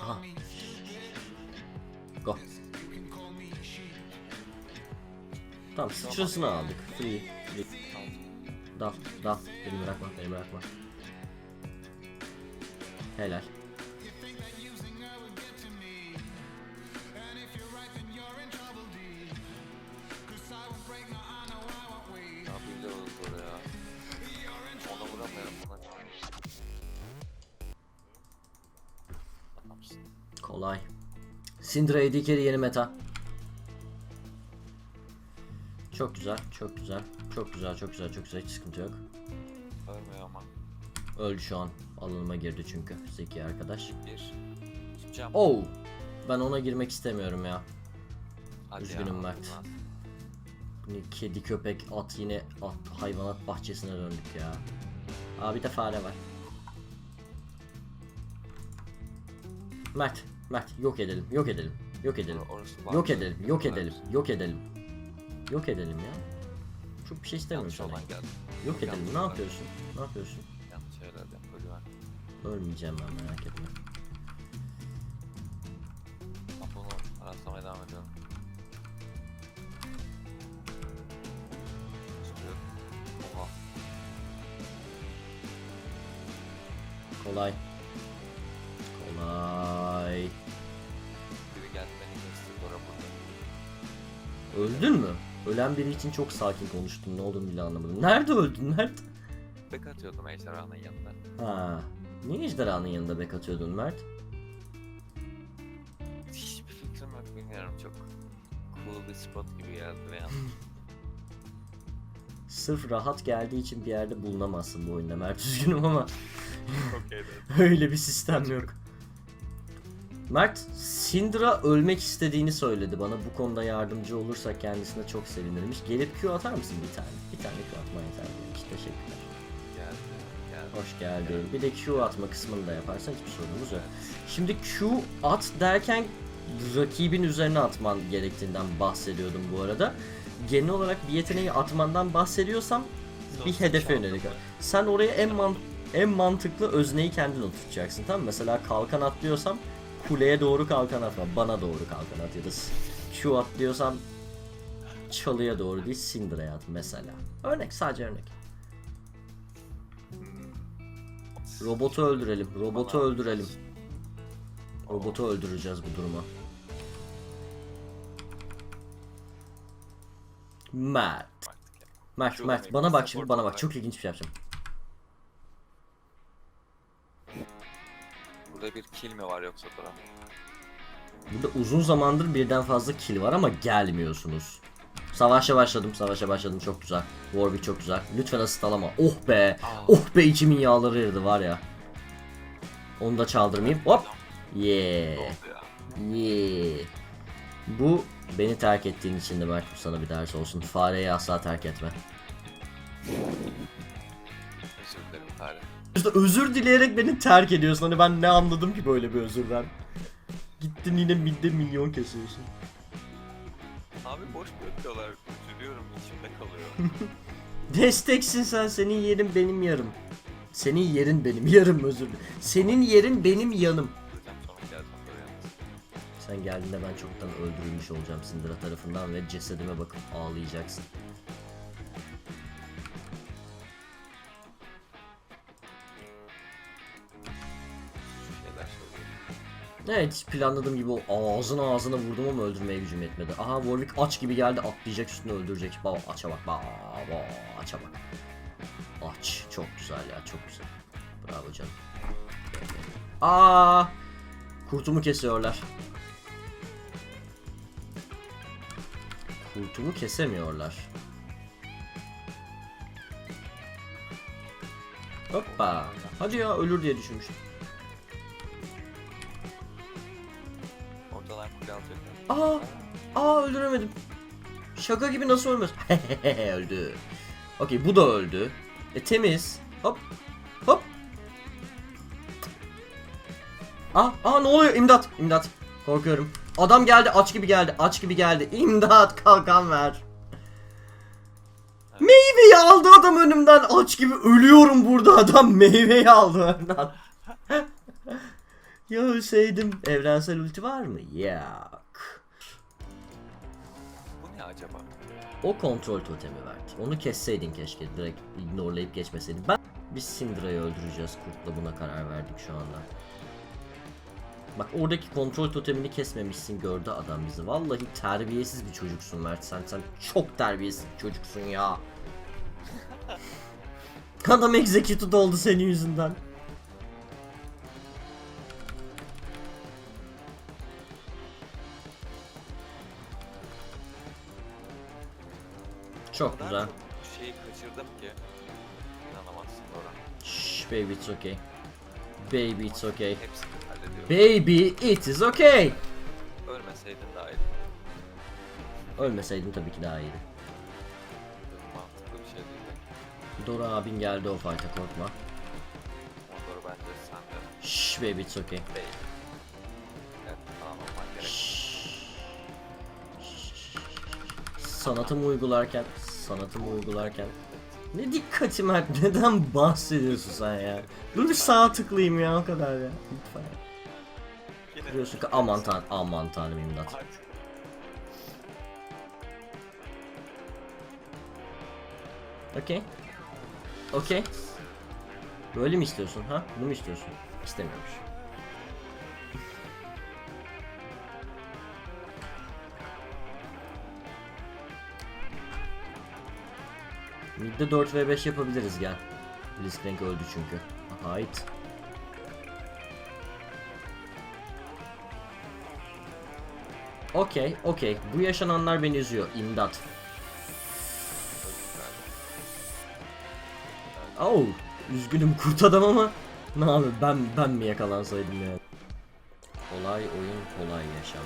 Aha. Go. Tamam sıçrasını aldık. Free. Free. Dal. Dal. Beni bırakma. Beni bırakma. Helal. Kolay. Syndra AD carry yeni meta. Çok güzel, çok güzel. Çok güzel, çok güzel, çok güzel. Hiç sıkıntı yok. Ölmüyor ama. Öldü şu an. Alanıma girdi çünkü. Zeki arkadaş. Bir. Tutacağım. Oh! Ben ona girmek istemiyorum ya. Hadi üzgünüm ya, Mert. olmaz. Bu ne Kedi, köpek, at yine at, hayvanat bahçesine döndük ya. Aa bir de fare var. Mert, Mert yok edelim, yok edelim, yok edelim. Orası var. Yok edelim, yok edelim, yok edelim. Yok edelim ya. Çok bir şey istemiyorum Yanlış sana. olan geldi. Yok edelim. yanlış Ne olan. yapıyorsun? Ne yapıyorsun? Yanlış şeyler de ölüyor. Ölmeyeceğim ben merak etme. Ben bunu araslamaya devam ediyorum. Çıkıyor. Oha. Kolay. Öldün mü? Ölen biri için çok sakin konuştun. Ne olduğunu bile anlamadım. Nerede öldün Mert? Bek atıyordum ejderhanın yanına. Ha. Niye ejderhanın yanında bek atıyordun Mert? Hiçbir fikrim yok bilmiyorum çok cool bir spot gibi geldi an. Sırf rahat geldiği için bir yerde bulunamazsın bu oyunda Mert. Üzgünüm ama Okey de. öyle bir sistem yok. Mert, Syndra ölmek istediğini söyledi bana. Bu konuda yardımcı olursak kendisine çok sevinirmiş. Gelip Q atar mısın bir tane? Bir tane Q atman yeter demiş. Teşekkürler. Geldi. Geldi. Hoş geldin. Bir de Q atma kısmını da yaparsan hiçbir sorunumuz yok. Şimdi Q at derken rakibin üzerine atman gerektiğinden bahsediyordum bu arada. Genel olarak bir yeteneği atmandan bahsediyorsam bir hedefe çaldım yönelik. Sen oraya en man en mantıklı özneyi kendin oturtacaksın tamam mı? Mesela kalkan atlıyorsam kuleye doğru kalkan atma. Bana doğru kalkan at ya da Q atlıyorsam çalıya doğru değil Syndra'ya at mesela. Örnek sadece örnek. Robotu öldürelim. Robotu öldürelim. Robotu öldüreceğiz bu duruma. Mert. Mert, Mert bana bak şimdi bana bak çok ilginç bir şey yapacağım. Burada bir kill mi var yoksa Turan? Burada uzun zamandır birden fazla kill var ama gelmiyorsunuz. Savaşa başladım, savaşa başladım çok güzel. Warwick çok güzel. Lütfen asist alama. Oh be. Aa. Oh be içimin yağları eridi var ya. Onu da çaldırmayayım. Hop. Yeah. Yeah. Bu beni terk ettiğin için de belki sana bir ders olsun. Fareyi asla terk etme. Özür dilerim Fare. İşte özür dileyerek beni terk ediyorsun. Hani ben ne anladım ki böyle bir özürden. Gittin yine midde milyon kesiyorsun. Abi boş bırakıyorlar. Üzülüyorum içimde kalıyor. Desteksin sen. Senin yerin benim yarım. Senin yerin benim yarım özür dilerim. Senin yerin benim yanım. Öleceğim sonra geleceğim böyle yalnız. Sen geldiğinde ben çoktan öldürülmüş olacağım Syndra tarafından ve cesedime bakıp ağlayacaksın. Evet planladığım gibi ağzına ağzına vurdum ama öldürmeye gücüm yetmedi. Aha Warwick aç gibi geldi atlayacak üstüne öldürecek. Baba aça bak baba aça bak. Aç çok güzel ya çok güzel. Bravo canım. Aa kurtumu kesiyorlar. Kurtumu kesemiyorlar. Hoppa. Hadi ya ölür diye düşünmüştüm. Aa, aa öldüremedim. Şaka gibi nasıl ölmez? öldü. Okey bu da öldü. E temiz. Hop. Hop. Aa, aa ne oluyor? İmdat. İmdat. Korkuyorum. Adam geldi aç gibi geldi. Aç gibi geldi. İmdat kalkan ver. Meyveyi aldı adam önümden. Aç gibi ölüyorum burada adam. Meyveyi aldı önümden. Ya ölseydim. Evrensel ulti var mı? Bu ne acaba? O kontrol totemi verdi. Onu kesseydin keşke. Direkt ignorelayıp geçmeseydin. Ben biz Syndra'yı öldüreceğiz kurtla buna karar verdik şu anda. Bak oradaki kontrol totemini kesmemişsin gördü adam bizi. Vallahi terbiyesiz bir çocuksun Mert sen. Sen çok terbiyesiz bir çocuksun ya. Adam executed oldu senin yüzünden. Çok kadar güzel. çok şeyi kaçırdım ki. İnanamazsın Dora. Shh baby it's okay. Baby it's okay. Hepsini hallediyorum. Baby it is okay. Ölmeseydin daha iyi. Ölmeseydin tabii ki daha iyiydi. Mantıklı bir şey değil de. Dora abin geldi o fight'a korkma. Motor bence sende Shh baby it's okay. değil. Sanatımı uygularken, sanatımı uygularken. Ne dikkati Mert, neden bahsediyorsun sen ya? Dur bir sağ tıklayayım ya o kadar ya. Lütfen. Yine Diyorsun ki aman tan aman tanrım imdat. Okey. Okey. Böyle mi istiyorsun ha? Bunu mu istiyorsun? İstemiyormuş. Mid'de 4 v 5 yapabiliriz gel. Blitzcrank öldü çünkü. Hayt. Okey, okey. Bu yaşananlar beni üzüyor. İmdat. Oh, üzgünüm kurt adam ama ne abi ben ben mi yakalansaydım ya? Kolay oyun kolay yaşam.